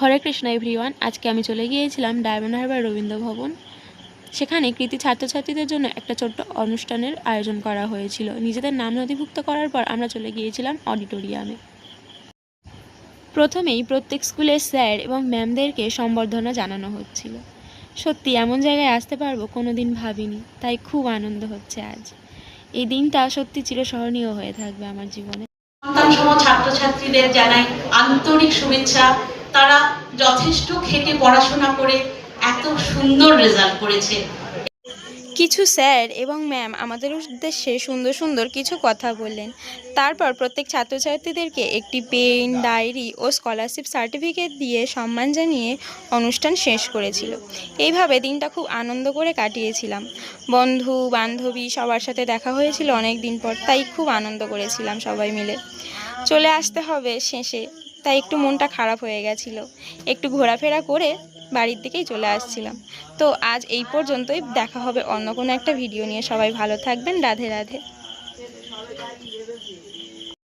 হরে Krishna everyone আজকে আমি চলে গিয়েছিলাম ডায়মন্ড হারবার রবীন্দ্র ভবন। সেখানে কৃতি ছাত্রছাত্রীদের জন্য একটা ছোট্ট অনুষ্ঠানের আয়োজন করা হয়েছিল। নিজেদের নাম নথিভুক্ত করার পর আমরা চলে গিয়েছিলাম অডিটোরিয়ামে। প্রথমেই প্রত্যেক স্কুলের স্যার এবং ম্যামদেরকে সম্বর্ধনা জানানো হচ্ছিল। সত্যি, এমন জায়গায় আসতে পারব কোনো দিন ভাবিনি, তাই খুব আনন্দ হচ্ছে আজ। এই দিনটা সত্যি চিরস্মরণীয় হয়ে থাকবে আমার জীবনে। ছাত্রছাত্রীদের জানাই আন্তরিক শুভেচ্ছা। তারা যথেষ্ট খেটে পড়াশোনা করে এত সুন্দর রেজাল্ট করেছে। কিছু স্যার এবং ম্যাম আমাদের উদ্দেশ্যে সুন্দর সুন্দর কিছু কথা বললেন। তারপর প্রত্যেক ছাত্রছাত্রীদেরকে একটি পেন, ডায়েরি ও স্কলারশিপ সার্টিফিকেট দিয়ে সম্মান জানিয়ে অনুষ্ঠান শেষ করেছিল। এইভাবে দিনটা খুব আনন্দ করে কাটিয়েছিলাম। বন্ধু, বান্ধবী সবার সাথে দেখা হয়েছিল অনেক দিন পর, তাই খুব আনন্দ করেছিলাম সবাই মিলে। চলে আসতে হবে শেষে। তাই একটু মনটা খারাপ হয়ে গেছিল। একটু ঘোরাফেরা করে বাড়ির দিকেই চলে আসছিলাম। তো আজ এই পর্যন্তই, দেখা হবে অন্য কোনো একটা ভিডিও নিয়ে। সবাই ভালো থাকবেন, রাধে রাধে।